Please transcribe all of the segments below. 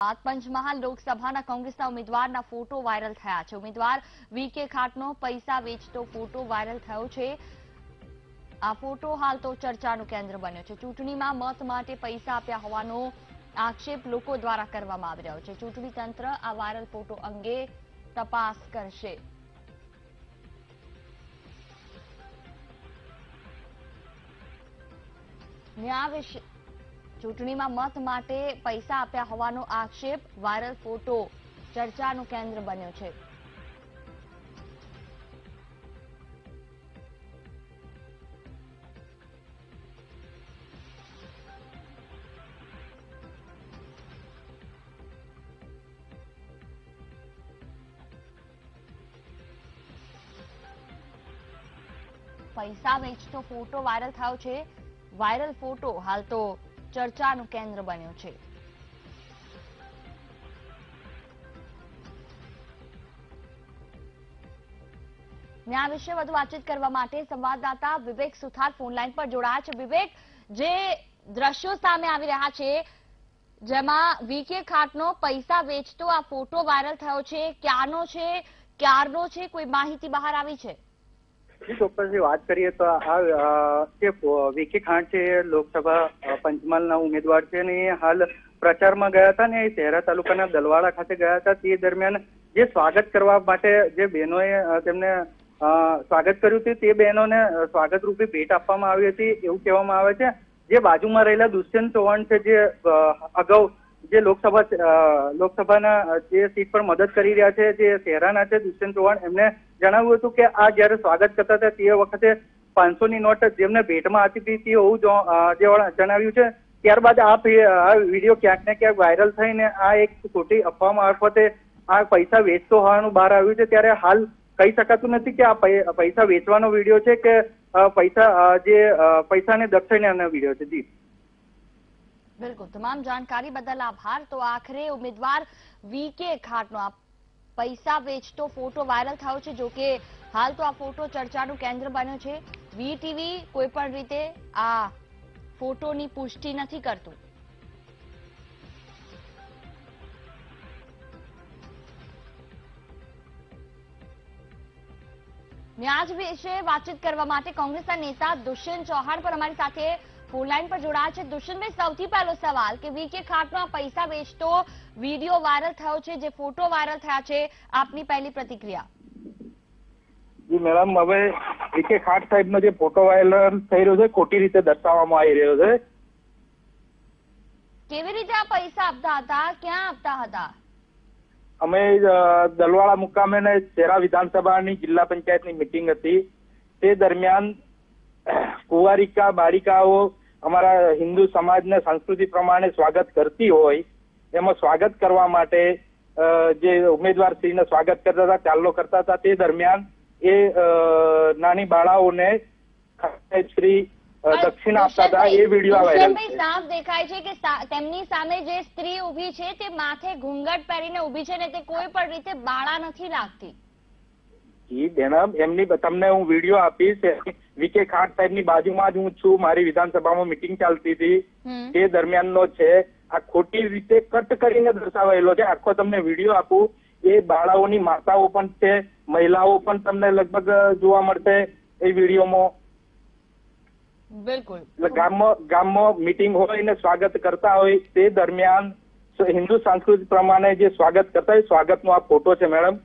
પંચમહાલ લોકસભાના કોંગ્રેસના ઉમેદવારના ફોટો વાયરલ થયા છે. ઉમેદવાર વીકે ખાટનો પૈસા વેચતો ફોટો વાયરલ થયો છે. આ ફોટો હાલ તો ચર્ચાનું કેન્દ્ર બન્યો છે. ચૂંટણીમાં મત માટે પૈસા આપ્યા હોવાનો આક્ષેપ લોકો દ્વારા કરવામાં આવી રહ્યો છે. ચૂંટણી તંત્ર આ વાયરલ ફોટો અંગે તપાસ કરશે. વિશે ચૂંટણીમાં મત માટે પૈસા આપ્યા હોવાનો આક્ષેપ વાયરલ ફોટો ચર્ચાનું કેન્દ્ર બન્યો છે. પૈસા વેચતો ફોટો વાયરલ થયો છે. વાયરલ ફોટો હાલ તો ચર્ચાનું કેન્દ્ર બન્યો છે. ને વિશે વધુ વાતચીત કરવા માટે સંવાદદાતા વિવેક સુથાર ફોનલાઈન પર જોડાયા છે. વિવેક, જે દ્રશ્યો સામે આવી રહ્યા છે, જેમાં વીકે ખાટનો પૈસા વેચતો આ ફોટો વાયરલ થયો છે. ક્યાંનો છે, ક્યારનો છે, કોઈ માહિતી બહાર આવી છે? ચોક્કસથી વાત કરીએ તો આ જે વિકી ખાંડ છે, લોકસભા પંચમહાલના ઉમેદવાર છે અને એ હાલ પ્રચારમાં ગયા હતા ને એ શહેરા તાલુકાના દલવાડા ખાતે ગયા હતા. તે દરમિયાન જે સ્વાગત કરવા માટે જે બહેનોએ તેમને સ્વાગત કર્યું હતું, તે બહેનોને સ્વાગત રૂપે ભેટ આપવામાં આવી હતી એવું કહેવામાં આવે છે. જે બાજુમાં રહેલા દુષ્યંત ચૌહાણ છે, જે અગાઉ જે લોકસભા લોકસભાના જે સીટ પર મદદ કરી રહ્યા છે, જે શહેરાના છે દુષ્યંત ચૌહાણ, એમને જણાવ્યું હતું કે આ જયારે સ્વાગત કરતા હતા તે વખતે પાંચસો ની નોટ જેમને ભેટમાં હતી હતી તે એવું જે જણાવ્યું છે ત્યારબાદ આ વીડિયો ક્યાંક ને ક્યાંક વાયરલ થઈને આ એક ખોટી અફવા મારફતે આ પૈસા વેચતો હોવાનું બહાર આવ્યું છે. ત્યારે હાલ કહી શકાતું નથી કે આ પૈસા વેચવાનો વીડિયો છે કે પૈસા જે અ, પૈસાને દક્ષિણાનો વીડિયો છે. જી. બિલકુલ. તમામ જાણકારી બદલ આભાર. તો આખરે ઉમેદવાર વીકે ખાટનો આ પૈસા વેચતો ફોટો વાયરલ થયો છે, જો કે હાલ તો આ ફોટો ચર્ચાનું કેન્દ્ર બન્યો છે. વીટીવી કોઈ પણ રીતે આ ફોટોની પુષ્ટિ નથી કરતું. ન્યાજ વિશે વાતચીત કરવા માટે કોંગ્રેસના નેતા દુષ્યંત ચૌહાણ પણ અમારી સાથે ફોનલાઈન પર જોડાયા છે. દુષ્યંતભાઈ સૌથી પહેલો સવાલ કે વીકે ખાટમાં પૈસા વેચતો વીડિયો વાયરલ થયો છે જે ફોટો વાયરલ થયા છે આપની પહેલી પ્રતિક્રિયા? જી મેડમ હવે વીકે ખાટ સાહેબનો જે ફોટો વાયરલ થઈ રહ્યો છે ખોટી રીતે દર્શાવવામાં આવી રહ્યો છે. કેવી રીતે આ પૈસા આપતા હતા ક્યાં આપતા હતા? અમે દલવાળા દલવાડા મુકામે ને શેરા વિધાનસભાની જિલ્લા પંચાયતની મિટિંગ હતી. તે દરમિયાન કુંવારિકા બાળિકાઓ અમારા હિન્દુ સમાજને સંસ્કૃતિ પ્રમાણે સ્વાગત કરતી હોય એમાં સ્વાગત કરવા માટે જે ઉમેદવાર શ્રીને સ્વાગત કરતા હતા ચાલો કરતા હતા તે દરમિયાન એ નાની બાળાઓને શ્રી દક્ષિણ આપતા હતા. એ વીડિયો વાયરલ સાફ દેખાય છે કે તેમની સામે જે સ્ત્રી ઊભી છે તે માથે ઘૂંઘટ પહેરીને ઊભી છે ને તે કોઈ પણ રીતે બાળા નથી લાગતી. જી બેનમ એમની તમને હું વીડિયો આપીશ. વીકે ખાટ સાહેબની બાજુમાં જ હું છું. મારી વિધાનસભામાં મિટિંગ ચાલતી હતી. તે દરમિયાનનો છે. આ ખોટી રીતે કટ કરીને દર્શાવાયેલો છે. આખો તમને વીડિયો આપું. એ બાળાઓની માતાઓ પણ છે. મહિલાઓ પણ તમને લગભગ જોવા મળશે એ વિડીયોમાં. બિલકુલ. એટલે ગામમાં ગામમાં મિટિંગ હોય ને સ્વાગત કરતા હોય તે દરમિયાન હિન્દુ સંસ્કૃતિ પ્રમાણે જે સ્વાગત કરતા હોય સ્વાગતનો આ ફોટો છે મેડમ.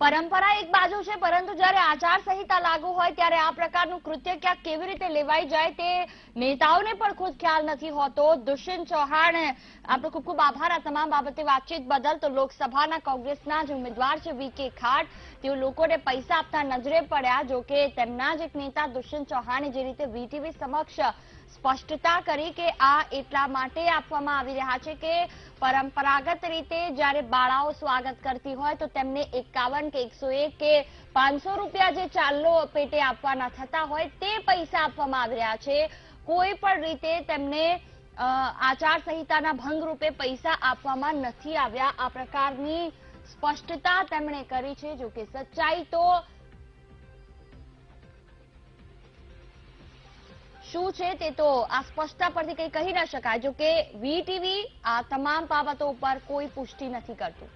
પરંપરા એક બાજુ છે, પરંતુ જ્યારે આચાર લાગુ હોય ત્યારે આ પ્રકારનું કૃત્ય ક્યાં કેવી રીતે લેવાઈ જાય તે નેતાઓને પણ ખુદ ખ્યાલ નથી હોતો. દુષ્યંત ચૌહાણ આપણો ખૂબ ખૂબ આભાર. આ તમામ બાબતે વાતચીત બદલ તો લોકસભાના કોંગ્રેસના જ ઉમેદવાર છે વીકે ખાટ. તેઓ લોકોને પૈસા આપતા નજરે પડ્યા, જોકે તેમના જ એક નેતા દુષ્યંત ચૌહાણે જે રીતે વીટીવી સમક્ષ સ્પષ્ટતા કરી કે આ એટલા માટે આપવામાં આવી રહ્યા છે કે પરંપરાગત રીતે જ્યારે બાળાઓ સ્વાગત કરતી હોય તો તેમને એકાવન કે એકસો એક કે પાંચસો રૂપિયા જે ચાલો પેટે આપવાના થતા હોય તે પૈસા આપવામાં આવી રહ્યા છે. કોઈ પણ રીતે તેમને આચારસંહિતાના આચાર સંહિતાના ભંગ રૂપે પૈસા આપવામાં નથી આવ્યા. આ પ્રકારની સ્પષ્ટતા તેમણે કરી છે. જો કે સચ્ચાઈ તો શું છે તે તો આ સ્પષ્ટતા પરથી કંઈ કહી ન શકાય, જો કે વીટીવી આ તમામ બાબતો ઉપર કોઈ પુષ્ટિ નથી કરતું.